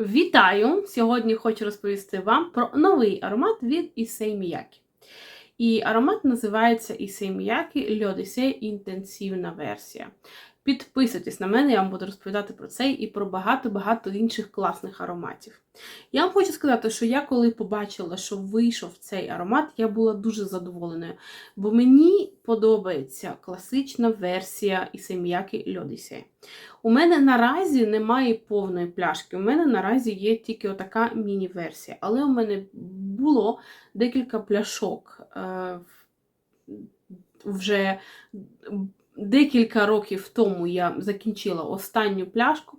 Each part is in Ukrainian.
Вітаю! Сьогодні хочу розповісти вам про новий аромат від Ісей Miyake. І аромат називається Ісей Miyake Льодисей інтенсивна версія. Підписуйтесь на мене, я вам буду розповідати про цей і про багато-багато інших класних ароматів. Я вам хочу сказати, що я коли побачила, що вийшов цей аромат, я була дуже задоволеною, бо мені подобається класична версія Issey Miyake L'Odyssée. У мене наразі немає повної пляшки. У мене наразі є тільки отака міні-версія. Але у мене було декілька пляшок е, вже декілька років тому я закінчила останню пляшку.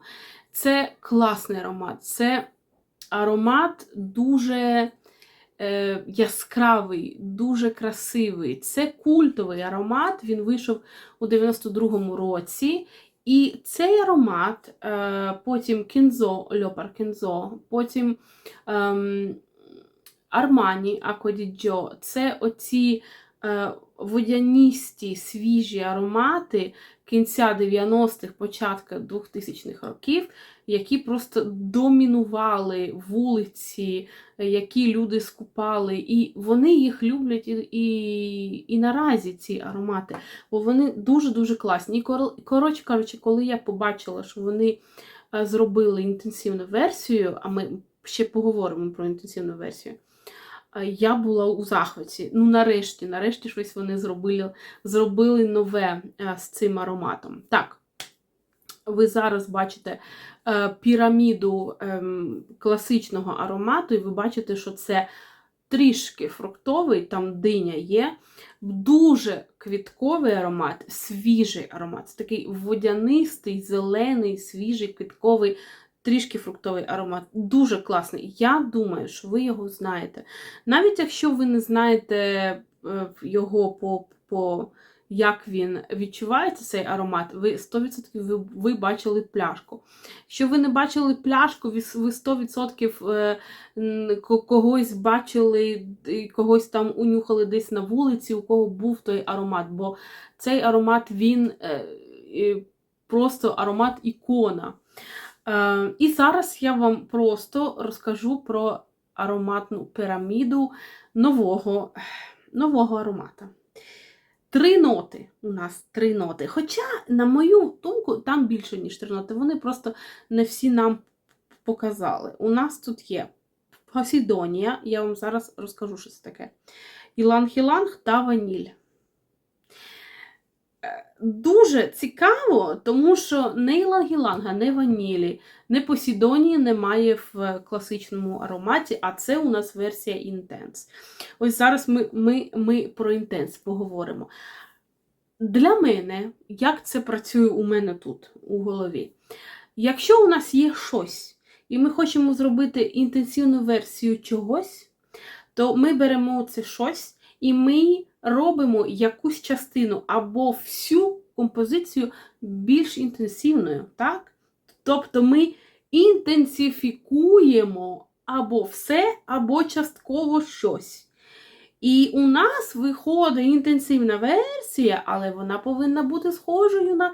Це класний аромат. Це аромат дуже е, яскравий, дуже красивий. Це культовий аромат. Він вийшов у 92-му році. І цей аромат, е, потім кінзо, Льопар кінзо, потім ем, Армані Акодіджо, це оці е, водяністі свіжі аромати кінця 90-х, початка 2000-х років, які просто домінували вулиці, які люди скупали, і вони їх люблять і, і, і наразі ці аромати, бо вони дуже-дуже класні. І коротше кажучи, коли я побачила, що вони е, зробили інтенсивну версію, а ми ще поговоримо про інтенсивну версію. Я була у захваті. Ну, нарешті, нарешті щось вони зробили, зробили нове е, з цим ароматом. Так, ви зараз бачите е, піраміду ем, класичного аромату, і ви бачите, що це трішки фруктовий, там диня є. Дуже квітковий аромат, свіжий аромат. Це такий водянистий, зелений, свіжий, квітковий, трішки фруктовий аромат. Дуже класний. Я думаю, що ви його знаєте. Навіть якщо ви не знаєте е, його по. по як він відчувається, цей аромат, ви 100% ви, ви бачили пляшку. Якщо ви не бачили пляшку, ви ви 100% е, когось бачили, когось там унюхали десь на вулиці, у кого був той аромат. Бо цей аромат він е, просто аромат ікона. Е, І зараз я вам просто розкажу про ароматну піраміду нового, нового аромата. Три ноти у нас три ноти. Хоча, на мою думку, там більше, ніж три ноти. Вони просто не всі нам показали. У нас тут є Посідонія, я вам зараз розкажу, що це таке. Іланг-іланг та ваніль. Дуже цікаво, тому що не іланг-іланга, не ванілі, не посідонії немає в класичному ароматі, а це у нас версія Intense. Ось зараз ми, ми, ми про Intense поговоримо. Для мене, як це працює у мене тут, у голові? Якщо у нас є щось, і ми хочемо зробити інтенсивну версію чогось, то ми беремо це щось і ми робимо якусь частину або всю композицію більш інтенсивною. так? Тобто ми інтенсифікуємо або все, або частково щось. І у нас виходить інтенсивна версія, але вона повинна бути схожою на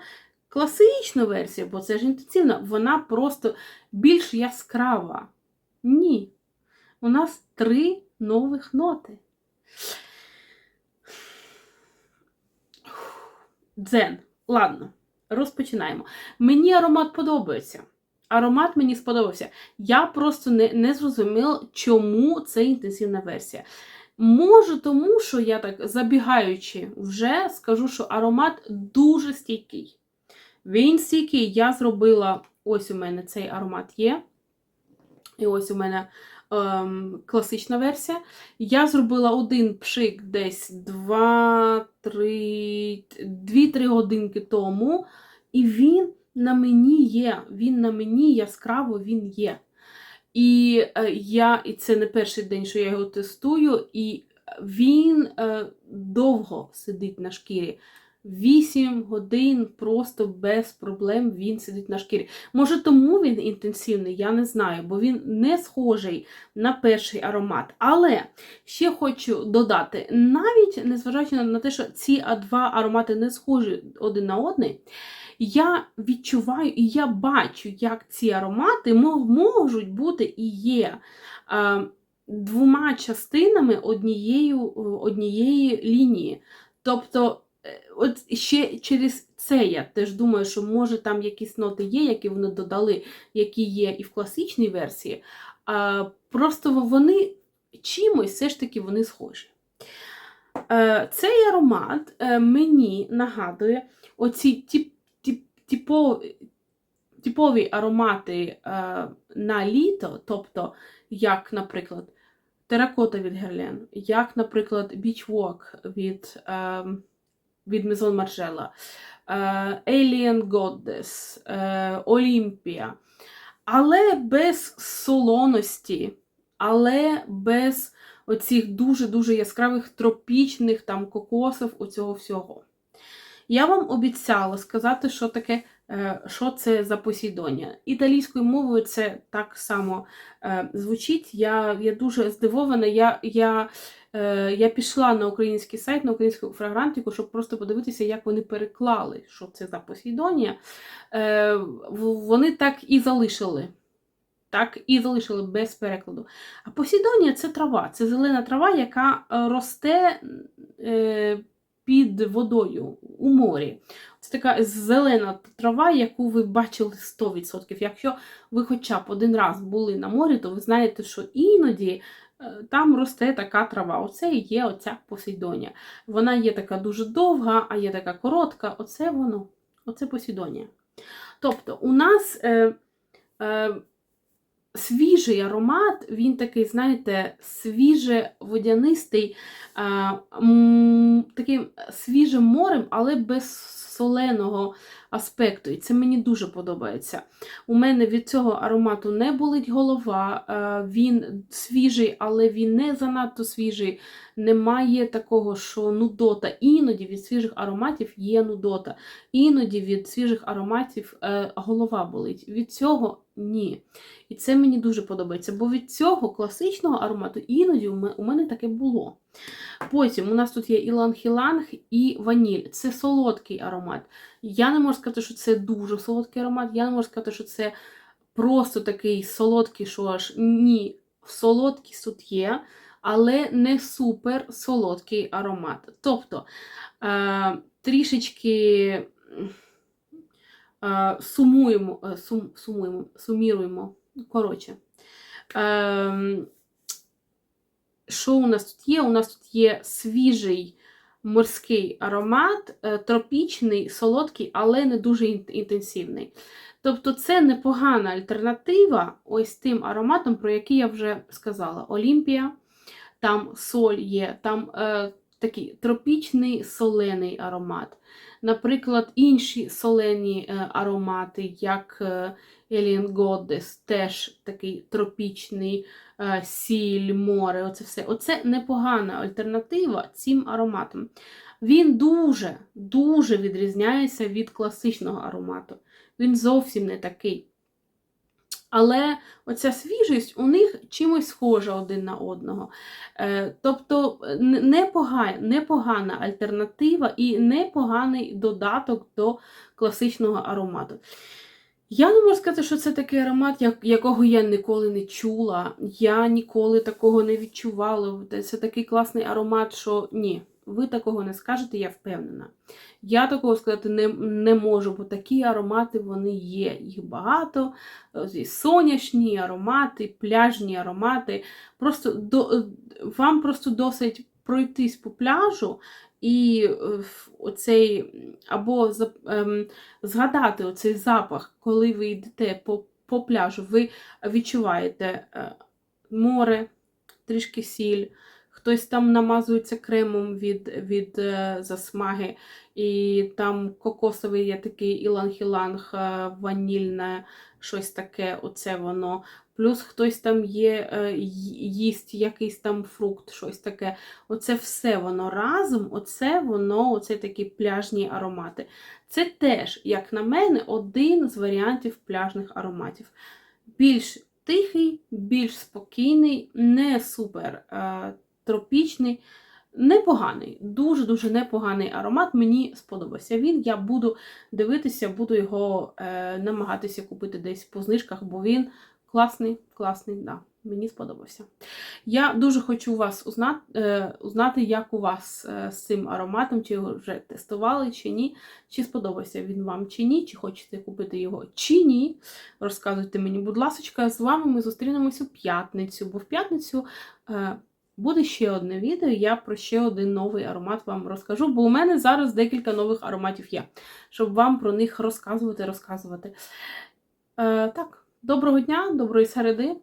класичну версію, бо це ж інтенсивна, вона просто більш яскрава. Ні. У нас три нових ноти. Дзен. Ладно, розпочинаємо. Мені аромат подобається. Аромат мені сподобався. Я просто не, не зрозуміла, чому це інтенсивна версія. Може, тому що я так забігаючи вже скажу, що аромат дуже стійкий. Він стійкий, я зробила, ось у мене цей аромат є. І ось у мене ем, класична версія. Я зробила один пшик десь 2-3 годинки тому, і він на мені є. Він на мені яскраво він є. І е, я, і це не перший день, що я його тестую, і він е, довго сидить на шкірі. 8 годин просто без проблем він сидить на шкірі. Може, тому він інтенсивний, я не знаю, бо він не схожий на перший аромат. Але ще хочу додати: навіть незважаючи на те, що ці два аромати не схожі один на один, я відчуваю і я бачу, як ці аромати можуть бути і є е, двома частинами однією, однієї лінії. Тобто, от ще через це я теж думаю, що може там якісь ноти є, які вони додали, які є і в класичній версії. А, просто вони чимось все ж таки вони схожі. Е, Цей аромат е, мені нагадує оці тип, тип, типові, аромати е, на літо, тобто, як, наприклад, теракота від Герлен, як, наприклад, Beach Walk від, е, від Мезон е, Alien Goddess, Олімпія. Але без солоності, але без оцих дуже-дуже яскравих тропічних там кокосів, оцього всього. Я вам обіцяла сказати, що таке, що це за Посейдонія. Італійською мовою це так само е, звучить. Я, я дуже здивована. Я, я, е, я пішла на український сайт, на українську фрагрантику, щоб просто подивитися, як вони переклали, що це за Посейдонія. Е, Вони так і залишили. Так і залишили без перекладу. А Посейдонія це трава, це зелена трава, яка е, росте е, під водою у морі. Це така зелена трава, яку ви бачили 100%. Якщо ви хоча б один раз були на морі, то ви знаєте, що іноді е, там росте така трава. Оце і є оця Посейдонія. Вона є така дуже довга, а є така коротка. Оце воно. Оце Посейдонія. Тобто, у нас. Е, е, свіжий аромат, він такий, знаєте, свіже-водянистий, а, таким свіжим морем, але без соленого аспекту. І це мені дуже подобається. У мене від цього аромату не болить голова, він свіжий, але він не занадто свіжий. Немає такого, що нудота. Іноді від свіжих ароматів є нудота. Іноді від свіжих ароматів е, голова болить. Від цього ні. І це мені дуже подобається, бо від цього класичного аромату іноді у мене таке було. Потім у нас тут є іланг-іланг і ваніль. Це солодкий аромат. Я не можу сказати, що це дуже солодкий аромат, я не можу сказати, що це просто такий солодкий, що аж ні. Солодкість тут є, але не супер солодкий аромат. Тобто е, трішечки сумуємо, е, сум, сумуємо, суміруємо. Коротше. Ем, що у нас тут є? У нас тут є свіжий морський аромат, е, тропічний, солодкий, але не дуже інтенсивний. Тобто це непогана альтернатива ось тим ароматам, про які я вже сказала. Олімпія, там соль є, там е, такий тропічний солений аромат. Наприклад, інші солені е, аромати, як е, Alien Goddess, теж такий тропічний е, сіль, море, оце все. Оце непогана альтернатива цим ароматам. Він дуже, дуже відрізняється від класичного аромату. Він зовсім не такий. Але оця свіжість у них чимось схожа один на одного. Е, тобто непогана, непогана альтернатива і непоганий додаток до класичного аромату. Я не можу сказати, що це такий аромат, як, якого я ніколи не чула. Я ніколи такого не відчувала. Це такий класний аромат, що ні, ви такого не скажете, я впевнена. Я такого сказати не, не можу, бо такі аромати вони є. Їх багато. І Сонячні аромати, пляжні аромати. Просто до, вам просто досить пройтись по пляжу і е, оцей або ем, згадати оцей запах, коли ви йдете по, по пляжу, ви відчуваєте е, море, трішки сіль, хтось там намазується кремом від, від е, засмаги, і там кокосовий є такий іланг-іланг, е, ванільне, щось таке, оце воно. Плюс хтось там є, е, їсть якийсь там фрукт, щось таке. Оце все воно разом, оце воно, оце такі пляжні аромати. Це теж, як на мене, один з варіантів пляжних ароматів. Більш тихий, більш спокійний, не супер тропічний. Непоганий, дуже-дуже непоганий аромат. Мені сподобався він. Я буду дивитися, буду його е, намагатися купити десь по знижках, бо він класний, класний, да, мені сподобався. Я дуже хочу вас узнати, е, узнати, як у вас е, з цим ароматом, чи його вже тестували, чи ні, чи сподобався він вам чи ні, чи хочете купити його чи ні. Розказуйте мені, будь ласка, з вами ми зустрінемось у п'ятницю, бо в п'ятницю. Е, Буде ще одне відео, я про ще один новий аромат вам розкажу, бо у мене зараз декілька нових ароматів є, щоб вам про них розказувати, розказувати. Е, так, доброго дня, доброї середи.